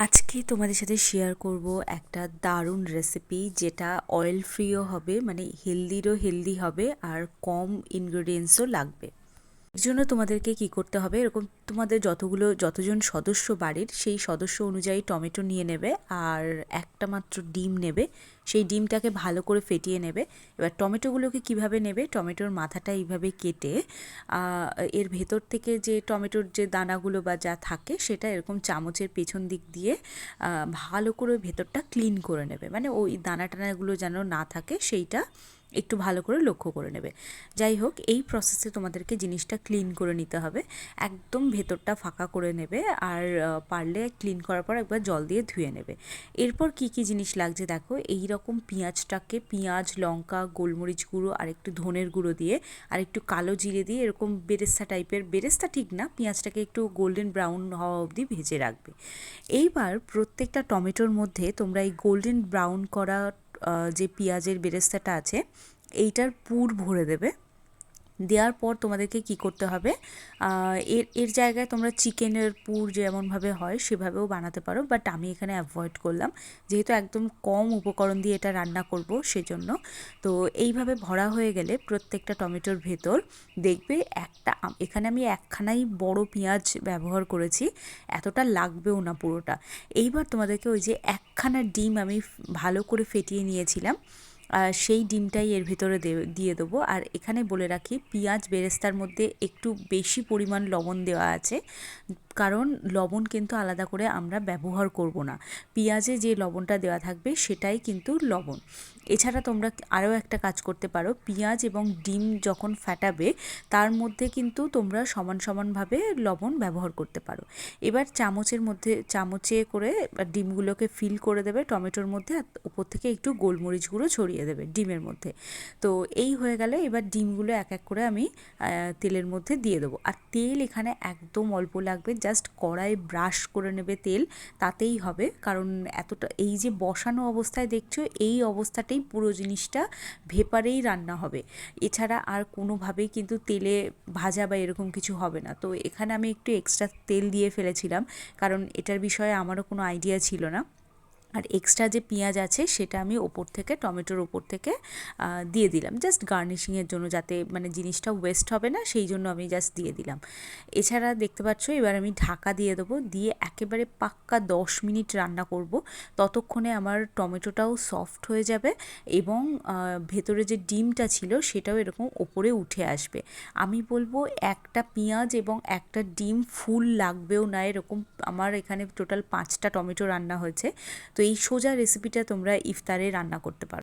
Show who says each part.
Speaker 1: আজকে তোমাদের সাথে শেয়ার করব একটা দারুণ রেসিপি যেটা অয়েল ফ্রিও হবে মানে হেলদিরও হেলদি হবে আর কম ইনগ্রেডিয়েন্টসও লাগবে। এর জন্য তোমাদেরকে কি করতে হবে? এরকম তোমাদের যতগুলো, যতজন সদস্য বাড়ির, সেই সদস্য অনুযায়ী টমেটো নিয়ে নেবে আর একটা মাত্র ডিম নেবে। সেই ডিমটাকে ভালো করে ফেটিয়ে নেবে। এবার টমেটোগুলোকে কীভাবে নেবে? টমেটোর মাথাটা এইভাবে কেটে এর ভেতর থেকে যে টমেটোর যে দানাগুলো বা যা থাকে, সেটা এরকম চামচের পেছন দিক দিয়ে ভালো করে ভেতরটা ক্লিন করে নেবে। মানে ওই দানা টানাগুলো যেন না থাকে, সেইটা একটু ভালো করে লক্ষ্য করে নেবে। যাই হোক, এই প্রসেসে তোমাদেরকে জিনিসটা ক্লিন করে নিতে হবে। একদম ভেতরটা ফাঁকা করে নেবে আর পারলে ক্লিন করার পর একবার জল দিয়ে ধুয়ে নেবে। এরপর কি কি জিনিস লাগছে দেখো? এই রকম পেঁয়াজটাকে, পেঁয়াজ, লঙ্কা, গোলমরিচ গুঁড়ো, আর একটু ধনের গুঁড়ো দিয়ে, আর একটু কালো জিরে দিয়ে এরকম বেরেস্তা টাইপের বেরেস্তা ঠিক না, পেঁয়াজটাকে একটু গোল্ডেন ব্রাউন হওয়া অবধি ভেজে রাখবে। এইবার প্রত্যেকটা টমেটোর মধ্যে তোমরা এই গোল্ডেন ব্রাউন করা যে পেঁয়াজের বেরেস্তাটা আছে এইটার পুর ভরে দেবে। দেওয়ার পর তোমাদেরকে কি করতে হবে? এর এর জায়গায় তোমরা চিকেনের পুর যেমনভাবে হয় সেভাবেও বানাতে পারো বাট আমি এখানে অ্যাভয়েড করলাম। যেহেতু একদম কম উপকরণ দিয়ে এটা রান্না করব সেজন্য। তো এইভাবে ভরা হয়ে গেলে প্রত্যেকটা টমেটোর ভেতর দেখবে একটা, এখানে আমি একখানাই বড় পেঁয়াজ ব্যবহার করেছি, এতটা লাগবেও না পুরোটা। এইবার তোমাদেরকে ওই যে একখানা ডিম আমি ভালো করে ফেটিয়ে নিয়েছিলাম। সেই ডিমটাই এর ভিতরে দিয়ে দেবো। আর এখানে বলে রাখি, পেঁয়াজ বেরেস্তার মধ্যে একটু বেশি পরিমাণ লবণ দেওয়া আছে। কারণ লবণ কিন্তু আলাদা করে আমরা ব্যবহার করব না। পেঁয়াজে যে লবণটা দেওয়া থাকবে সেটাই কিন্তু লবণ। এছাড়া তোমরা আরও একটা কাজ করতে পারো, পেঁয়াজ এবং ডিম যখন ফাটাবে তার মধ্যে কিন্তু তোমরা সমান সমানভাবে লবণ ব্যবহার করতে পারো। এবার চামচের মধ্যে, চামচে করে ডিমগুলোকে ফিল করে দেবে টমেটোর মধ্যে আর উপর থেকে একটু গোলমরিচ গুঁড়ো ছড়িয়ে দেবে ডিমের মধ্যে। তো এই হয়ে গেলে এবার ডিমগুলো এক এক করে আমি তেলের মধ্যে দিয়ে দেবো। আর তেল এখানে একদম অল্প লাগবে জাস্ট কড়াই ব্রাশ করে নেবে তেল, তাতেই হবে। কারণ এতটা, এই যে বসানো অবস্থায় দেখছ, এই অবস্থাতেই পুরো জিনিসটা ভেপারেই রান্না হবে। এছাড়া আর কোনোভাবেই কিন্তু তেলে ভাজা বা এরকম কিছু হবে না। তো এখানে আমি একটু এক্সট্রা তেল দিয়ে ফেলেছিলাম, কারণ এটার বিষয়ে আমারও কোনো আইডিয়া ছিল না। আর এক্সট্রা যে পেঁয়াজ আছে সেটা আমি ওপর থেকে, টমেটোর ওপর থেকে দিয়ে দিলাম। জাস্ট গার্নিশিংয়ের জন্য যাতে মানে জিনিসটা ওয়েস্ট হবে না, সেই জন্য আমি জাস্ট দিয়ে দিলাম। এছাড়া দেখতে পাচ্ছ, এবার আমি ঢাকা দিয়ে দেবো। দিয়ে একেবারে পাক্কা দশ মিনিট রান্না করব। ততক্ষণে আমার টমেটোটাও সফট হয়ে যাবে এবং ভেতরে যে ডিমটা ছিল সেটাও এরকম ওপরে উঠে আসবে। আমি বলব একটা পেঁয়াজ এবং একটা ডিম ফুল লাগবেও না। এরকম আমার এখানে টোটাল পাঁচটা টমেটো রান্না হয়েছে। তো এই সোজা রেসিপিটা তোমরা ইফতারে রান্না করতে পারো।